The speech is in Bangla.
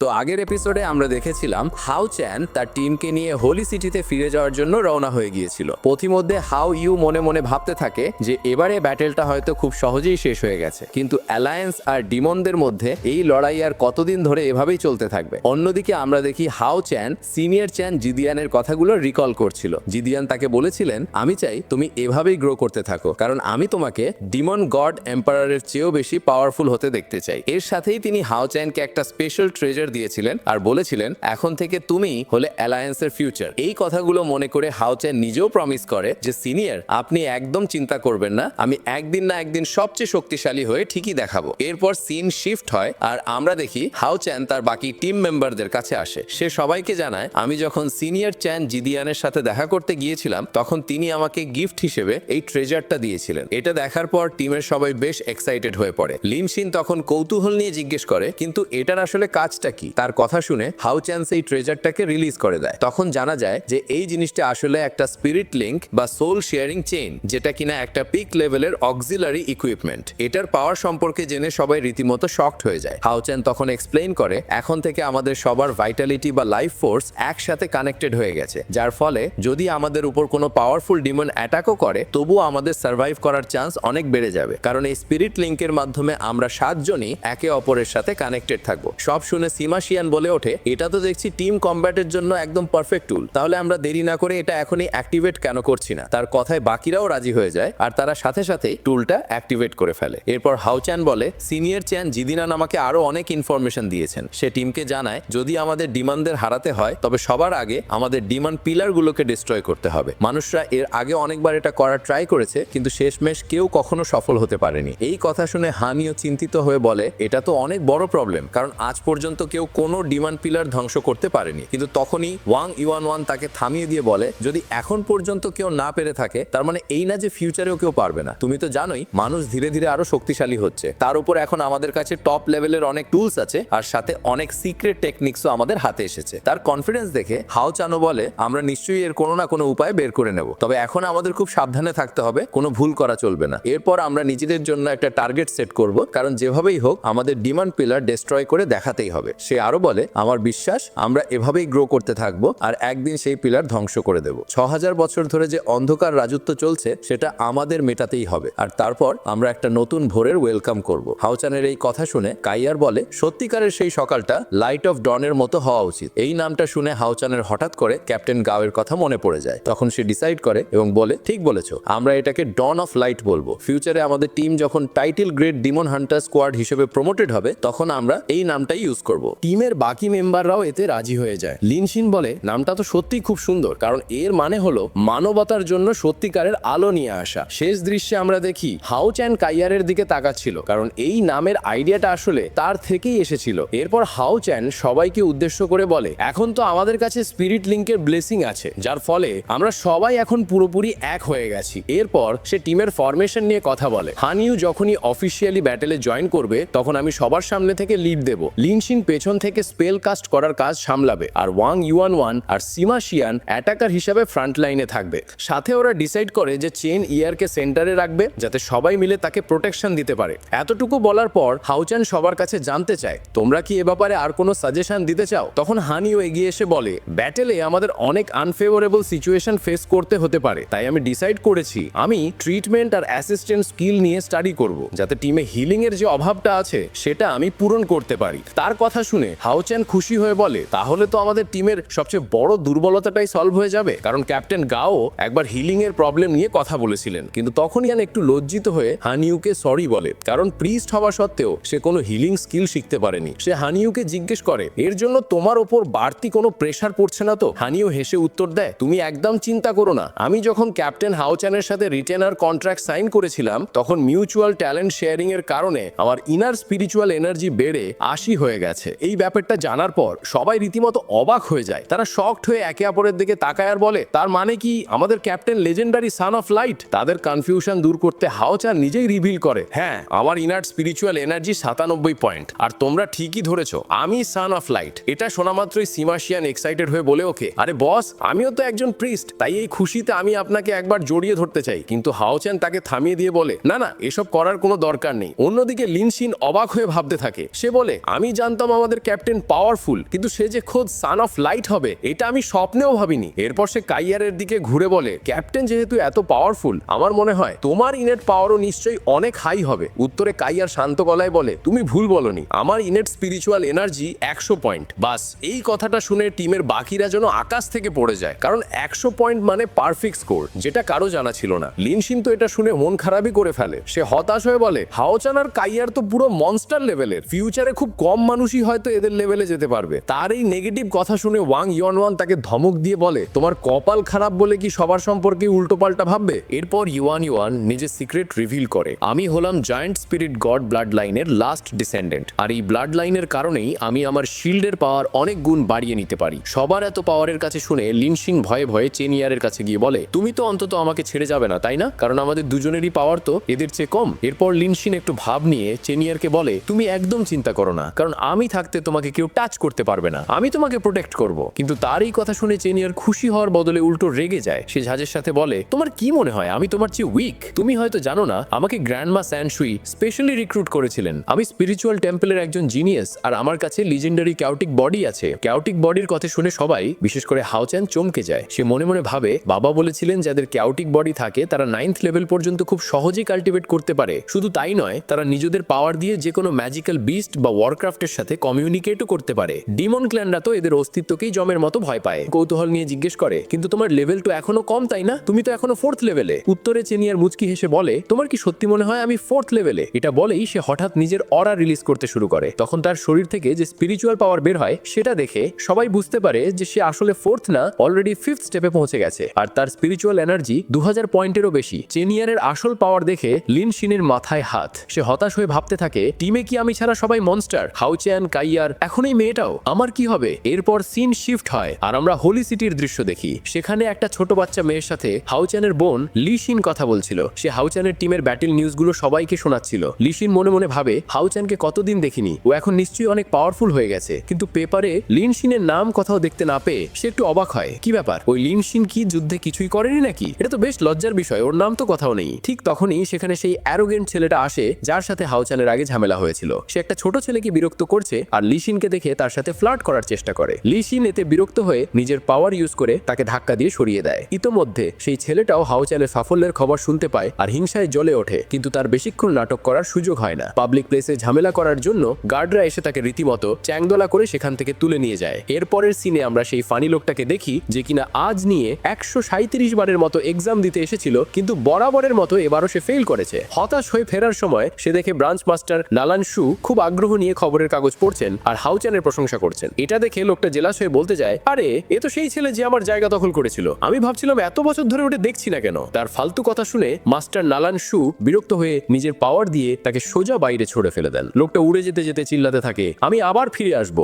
তো আগের এপিসোডে আমরা দেখেছিলাম হাউ চ্যান তার টিমকে নিয়ে হোলি সিটিতে ফিরে যাওয়ার জন্য রওনা হয়ে গিয়েছিল। পথিমধ্যে হাউ ইউ মনে মনে ভাবতে থাকে যে এবারে ব্যাটেলটা হয়তো খুব সহজেই শেষ হয়ে গেছে। কিন্তু অ্যালায়েন্স আর ডিমনদের মধ্যে এই লড়াই আর কতদিন ধরে এভাবেই চলতে থাকবে? অন্যদিকে আমরা দেখি হাউ চ্যান সিনিয়র চ্যান জিদিয়ানের কথাগুলো রিকল করছিল। জিদিয়ান তাকে বলেছিলেন, আমি চাই তুমি এভাবেই গ্রো করতে থাকো, কারণ আমি তোমাকে ডিমন গড এম্পারারের চেয়েও বেশি পাওয়ারফুল হতে দেখতে চাই। এর সাথেই তিনি হাউ চ্যানকে একটা স্পেশাল ট্রেজার দিয়েছিলেন আর বলেছিলেন, এখন থেকে তুমি হলে অ্যালায়েন্সের ফিউচার এই কথাগুলো মনে করে চ্যান নিজেও প্রমিস করে যে, সিনিয়র, আপনি একদম চিন্তা করবেন না। আমি একদিন না একদিন সবচেয়ে শক্তিশালী হয়ে ঠিকই দেখাবো। এরপর সিন শিফট হয় আর আমরা দেখি হাও চ্যান তার বাকি টিম মেম্বারদের কাছে আসে। সে সবাইকে জানায়, আমি যখন সিনিয়র চ্যান জিদিয়ানের সাথে দেখা করতে গিয়েছিলাম, তখন তিনি আমাকে গিফট হিসেবে এই ট্রেজারটা দিয়েছিলেন। এটা দেখার পর টিমের সবাই বেশ এক্সাইটেড হয়ে পড়ে। লিনশিন তখন কৌতূহল নিয়ে জিজ্ঞেস করে, কিন্তু এটার আসলে কাজটা কি? তার কথা শুনে হাউ চ্যান্স এই ট্রেজারটাকে রিলিজ করে দেয়। তখন জানা যায় যে এই জিনিসটা আসলে একটা স্পিরিট লিঙ্ক বা সোল শেয়ারিং চেইন, যেটা কিনা একটা পিক লেভেলের অক্সিলারি ইকুইপমেন্ট। এটার পাওয়ার সম্পর্কে জেনে সবাই রীতিমতো শকড হয়ে যায়। হাউচ্যান তখন এক্সপ্লেইন করে, এখন থেকে আমাদের সবার ভাইটালিটি বা লাইফ ফোর্স একসাথে কানেক্টেড হয়ে গেছে। যার ফলে যদি আমাদের উপর কোনো পাওয়ারফুল ডিমন অ্যাটাকও করে, তবুও আমাদের সার্ভাইভ করার চান্স অনেক বেড়ে যাবে। কারণ এই স্পিরিট লিংকের মাধ্যমে আমরা সাতজনই একে অপরের সাথে কানেক্টেড থাকব। সব শুনে সিমাশিয়ান বলে ওঠে, এটা তো দেখছি টিম কম্ব্যাটের জন্য একদম পারফেক্ট টুল। তাহলে আমরা দেরি না করে এটা এখনই অ্যাক্টিভেট কেন করছি না? তার কথায় বাকিরাও রাজি হয়ে যায়, আর তারা সাথে সাথে টুলটা অ্যাক্টিভেট করে ফেলে। এরপর হাউচ্যান বলে, সিনিয়র চ্যান জিদিনান আমাকে আরও অনেক ইনফরমেশন দিয়েছেন। সে টিমকে জানায়, যদি আমাদের ডিমান্ডদের হারাতে হয়, তবে সবার আগে আমাদের ডিমান্ড পিলারগুলোকে ডিস্ট্রয় করতে হবে। মানুষরা এর আগে অনেকবার এটা করার ট্রাই করেছে, কিন্তু শেষমেশ কেউ কখনো সফল হতে পারেনি। এই কথা শুনে হানিও চিন্তিত হয়ে বলে, এটা তো অনেক বড় প্রবলেম, কারণ আজ পর্যন্ত কেউ কোনো ডিমান্ড পিলার ধ্বংস করতে পারেনি। কিন্তু তখনই ওয়াং ইওয়ান ওয়ান তাকে থামিয়ে দিয়ে বলে, যদি এখন পর্যন্ত কেউ না পেরে থাকে, তার মানে এই না যে ফিউচারেও কেউ পারবে না। তুমি তো জানোই, মানুষ ধীরে ধীরে আরও শক্তিশালী হচ্ছে। তার উপর এখন আমাদের কাছে টপ লেভেলের অনেক টুলস আছে, আর সাথে অনেক সিক্রেট টেকনিক্সও আমাদের হাতে এসেছে। তার কনফিডেন্স দেখে হাও চানো বলে, আমরা নিশ্চয়ই এর কোনো না কোনো উপায় বের করে নেব। তবে এখন আমাদের খুব সাবধানে থাকতে হবে, কোনো ভুল করা চলবে না। এরপর আমরা নিজেদের জন্য একটা টার্গেট সেট করব, কারণ যেভাবেই হোক, আমাদের ডিমান্ড পিলার ডিস্ট্রয় করে দেখাতেই হবে। সে আরও বলে, আমার বিশ্বাস, আমরা এভাবেই গ্রো করতে থাকব আর একদিন সেই পিলার ধ্বংস করে দেব। ছ হাজার বছর ধরে যে অন্ধকার রাজত্ব চলছে, সেটা আমাদের মেটাতেই হবে। আর তারপর আমরা একটা নতুন ভোরের ওয়েলকাম করব। হাউচানের এই কথা শুনে কাইয়ার বলে, সত্যিকারের সেই সকালটা লাইট অফ ডনের মতো হওয়া উচিত। এই নামটা শুনে হাউচানের হঠাৎ করে ক্যাপ্টেন গাওয়ের কথা মনে পড়ে যায়। তখন সে ডিসাইড করে এবং বলে, ঠিক বলেছ, আমরা এটাকে ডন অফ লাইট বলব। ফিউচারে আমাদের টিম যখন title grade demon hunter squad হিসেবে প্রমোটেড হবে, তখন আমরা এই নামটাই ইউজ করব। টিমের বাকি মেম্বাররাও এতে রাজি হয়ে যায়। লিনশিন বলে, নামটা তো সত্যি খুব সুন্দর, কারণ এর মানে হলো মানবতার জন্য সত্যিকারের আলো নিয়ে আসা। শেষ দৃশ্যে আমরা দেখি হাউ চ্যান কাইয়ারের দিকে তাকাচ্ছিল, কারণ এই নামের আইডিয়াটা আসলে তার থেকেই এসেছিল। এরপর হাউ চ্যান সবাইকে উদ্দেশ্য করে বলে, এখন তো আমাদের কাছে স্পিরিট লিঙ্কের ব্লেসিং আছে, যার ফলে আমরা সবাই এখন পুরোপুরি এক হয়ে গেছি। এরপর সে টিমের ফরমেশন নিয়ে কথা বলে, হানিউ যখনই অফিসিয়ালি ব্যাটেলে জয়েন করবে, তখন আমি সবার সামনে থেকে লিড দেব। লিনশিন পেছন থেকে স্পেল কাস্ট করার কাজ সামলাবে আর ওয়াং ইউয়ান ওয়ান আর সিমা শিয়ান অ্যাটাকার হিসাবে ফ্রন্ট লাইনে থাকবে। সাথে ওরা ডিসাইড করে যে চেন ইয়ারকে সেন্টারে রাখবে যাতে সবাই মিলে তাকে প্রোটেকশন দিতে পারে। এতটুকু বলার পর হাউচান সবার কাছে জানতে চায়, তোমরা কি এ ব্যাপারে আর কোনো সাজেশন দিতে চাও? তখন হানিও এগিয়ে এসে বলে ব্যাটেলে আমাদের অনেক আনফেভারেবল সিচুয়েশন ফেস করতে হতে পারে, তাই আমি ডিসাইড করেছি, আমি ট্রিটমেন্ট আর অ্যাসিস্ট্যান্ট স্কিল নিয়ে স্টাডি করব, যাতে টিমে হিলিং এর যে অভাবটা আছে, সেটা আমি পূরণ করতে পারি। তার কথা শুনে হাউচ্যান খুশি হয়ে বলে, তাহলে তো আমাদের টিমের সবচেয়ে বড় দুর্বলতাটাই সলভ হয়ে যাবে। কারণ ক্যাপ্টেন গাও একবার হিলিং এর প্রবলেম নিয়ে কথা বলেছিলেন, কিন্তু তখন ইয়ান একটু লজ্জিত হয়ে হানিউকে সরি বলে, কারণ প্রিস্ট হওয়া সত্ত্বেও সে কোনো হিলিং স্কিল শিখতে পারেনি। সে হানিউকে জিজ্ঞেস করে, এর জন্য তোমার ওপর বাড়তি কোনো প্রেশার পড়ছে না তো? হানিউ হেসে উত্তর দেয়, তুমি একদম চিন্তা করো না। আমি যখন ক্যাপ্টেন হাউচানের সাথে রিটেনার কন্ট্রাক্ট সাইন করেছিলাম, তখন মিউচুয়াল ট্যালেন্ট শেয়ারিং এর কারণে আমার ইনার স্পিরিচুয়াল এনার্জি বেড়ে আশি হয়ে গেছে। এই ব্যাপারটা জানার পর সবাই রীতিমতো অবাক হয়ে যায়। তারা শকড হয়ে একে অপরের দিকে তাকায় আর বলে, তার মানে কি? আমাদের captain legendary son of light তাদের কনফিউশন দূর করতে হাওচান নিজেই রিভিল করে। হ্যাঁ আমার ইনার স্পিরিচুয়াল এনার্জি সাতানব্বই পয়েন্ট আর তোমরা ঠিকই ধরেছো, আমি সান অফ লাইট এটা শোনা মাত্রই সিমাশিয়ান এক্সাইটেড হয়ে বলে ওকে, আরে বস আমিও তো একজন প্রিস্ট তাই এই খুশিতে আমি আপনাকে একবার জড়িয়ে ধরতে চাই। কিন্তু হাওচেন তাকে থামিয়ে দিয়ে বলে, না না, এসব করার কোনো দরকার নেই। অন্যদিকে লিনসিন অবাক হয়ে ভাবতে থাকে। সে বলে, আমি জানতাম আমার আমাদের ক্যাপ্টেন পাওয়ারফুল, কিন্তু সে যে খোদ সান অফ লাইট হবে, এটা আমি স্বপ্নেও ভাবিনি। এরপর সে কাইয়ারের দিকে ঘুরে বলে, ক্যাপ্টেন যেহেতু এত পাওয়ারফুল আমার মনে হয় তোমার ইনেট পাওয়ারও নিশ্চয়ই অনেক হাই হবে। উত্তরে কাইয়ার শান্ত গলায় বলে, তুমি ভুল বলনি, আমার ইনেট স্পিরিচুয়াল এনার্জি একশো পয়েন্ট বাস, এই কথাটা শুনে টিমের বাকিরা যেন আকাশ থেকে পড়ে যায়, কারণ একশো পয়েন্ট মানে পারফেক্ট স্কোর যেটা কারও জানা ছিল না। লিনশিন তো এটা শুনে মন খারাপই করে ফেলে। সে হতাশ হয়ে বলে হাওচান আর কাইয়ার তো পুরো মনস্টার লেভেলের ফিউচারে খুব কম মানুষই হয়তো এদের লেভেলে যেতে পারবে। তার এই নেগেটিভ কথা শুনে ওয়াং ইয়ন ওয়ান তাকে ধমক দিয়ে বলে, তোমার কপাল খারাপ বলে কি সবার সম্পর্কে উল্টোপাল্টা ভাববে? এরপর ইউয়ান ইউয়ান নিজের সিক্রেট রিভিল করে, আমি হলাম জায়ান্ট স্পিরিট গড ব্লাড লাইনের লাস্ট ডিসেন্ডেন্ট আর এই ব্লাড লাইনের কারণেই আমি আমার শিল্ডের পাওয়ার অনেক গুণ বাড়িয়ে নিতে পারি। সবার এত পাওয়ারের কাছে শুনে লিনসিং ভয়ে ভয়ে চেনিয়ারের কাছে গিয়ে বলে, তুমি তো অন্তত আমাকে ছেড়ে যাবে না, তাই না? কারণ আমাদের দুজনেরই পাওয়ার তো, এদের চেয়ে কম। এরপর লিনসিন একটু ভাব নিয়ে চেনিয়ারকে বলে, তুমি একদম চিন্তা করো না, কারণ আমি থাকতে তোমাকে কেউ টাচ করতে পারবে না। আমি তোমাকে প্রোটেক্ট করব। কিন্তু তার এই কথা শুনে চেনিয়ার খুশি হওয়ার বদলে উল্টো রেগে যায়। সে ঝাঁজের সাথে বলে, তোমার কি মনে হয়? আমি তোমার চেয়ে উইক তুমি হয়তো জানো না, আমাকে গ্র্যান্ডমা স্যানসুই স্পেশালি রিক্রুট করেছিলেন। আমি স্পিরিচুয়াল টেম্পলের একজন জিনিয়াস আর আমার কাছে লিজেন্ডারি ক্যাউটিক বডি আছে। ক্যাউটিক বডির কথা শুনে সবাই, বিশেষ করে হাউচ্যান চমকে যায়। সে মনে মনে ভাবে, বাবা বলেছিলেন, যাদের ক্যাউটিক বডি থাকে, তারা নাইন্থ লেভেল পর্যন্ত খুব সহজেই কাল্টিভেট করতে পারে। শুধু তাই নয়, তারা নিজেদের পাওয়ার দিয়ে যে কোনো ম্যাজিক্যাল বিস্ট বা ওয়ারক্রাফটের সাথে কমিউনিকেটও করতে পারে। ডিমন ক্ল্যানরা তো এদের অস্তিত্বকেই জমের মতো ভয় পায়। কৌতূহল নিয়ে জিজ্ঞেস করে, কিন্তু তোমার লেভেল তো এখনও কম, তাই না? তুমি তো এখনও ফোর্থ লেভেলে উত্তরে চেনিয়ার মুচকি হেসে বলে, তোমার কি সত্যি মনে হয় আমি ফোর্থ লেভেলে এটা বলেই সে হঠাৎ নিজের অরা রিলিজ করতে শুরু করে। তখন তার শরীর থেকে যে স্পিরিচুয়াল পাওয়ার বের হয়, সেটা দেখে সবাই বুঝতে পারে যে সে আসলে ফোর্থ না অলরেডি ফিফথ স্টেপে পৌঁছে গেছে। আর তার স্পিরিচুয়াল এনার্জি দু হাজার পয়েন্টেরও বেশি। চেনিয়ারের আসল পাওয়ার দেখে লিন শিনের মাথায় হাত। সে হতাশ হয়ে ভাবতে থাকে, টিমে কি আমি ছাড়া সবাই মনস্টার হাউচ্যান কাইয়ার এখন এই মেয়েটাও। আমার কি হবে? এরপর সিন শিফট হয় আর আমরা হোলি সিটির দৃশ্য দেখি। সেখানে একটা ছোট বাচ্চা মেয়ের সাথে হাউচ্যানের বোন লিশিন কথা বলছিল। সে হাউচ্যানের টিমের ব্যাটেল নিউজগুলো সবাইকে শোনাচ্ছিল। লিশিন মনে মনে ভাবে হাউচ্যানকে কতদিন দেখিনি? ও এখন নিশ্চয়ই অনেক পাওয়ারফুল হয়ে গেছে। কিন্তু পেপারে লিনশিনের নাম কোথাও দেখতে না পেয়ে সে একটু অবাক হয়। কি ব্যাপার? ওই লিনশিন কি যুদ্ধে কিছুই করেনি নাকি? এটা তো বেশ লজ্জার বিষয়, ওর নাম তো কোথাও নেই। ঠিক তখনই সেখানে সেই অ্যারোগেন্ট ছেলেটা আসে, যার সাথে হাউচানের আগে ঝামেলা হয়েছিল। সে একটা ছোট ছেলেকে বিরক্ত করছে আর লিশিনকে দেখে তার সাথে ফ্লার্ট করার চেষ্টা করে। লিশিন এতে বিরক্ত হয়ে নিজের পাওয়ার ইউজ করে তাকে ধাক্কা দিয়ে সরিয়ে দেয়। ইতোমধ্যে সেই ছেলেটাও হাউচানের সাফল্যের খবর শুনতে পায় আর হিংসায় জ্বলে ওঠে, কিন্তু তার বেশিক্ষণ নাটক করার সুযোগ হয় না। পাবলিক প্লেসে ঝামেলা করার জন্য গার্ডরা এসে তাকে রীতিমতো চ্যাংদোলা করে সেখান থেকে তুলে নিয়ে যায়। এরপরের সিনে আমরা সেই ফানি লোকটাকে দেখি যে কিনা আজ নিয়ে একশো সাঁত্রিশ বারের মতো এক্সাম দিতে এসেছিল, কিন্তু বরাবরের মতো এবারও সে ফেল করেছে। হতাশ হয়ে ফেরার সময় সে দেখে ব্রাঞ্চ মাস্টার নালান শু খুব আগ্রহ নিয়ে খবরের কাগজ পড়ছেন আর হাউচানের প্রশংসা করছেন। এটা দেখে লোকটা জেলাস হয়ে বলতে যায়, আরে, এ তো সেই ছেলে যে আমার জায়গা দখল করেছিল। আমি ভাবছিলাম এত বছর ধরে ওটা দেখছি না কেন? তার ফালতু কথা শুনে মাস্টার নালান সু বিরক্ত হয়ে নিজের পাওয়ার দিয়ে তাকে সোজা বাইরে ছড়ে ফেলে দেন। লোকটা উড়ে যেতে যেতে চিল্লাতে থাকে, আমি আবার ফিরে আসব।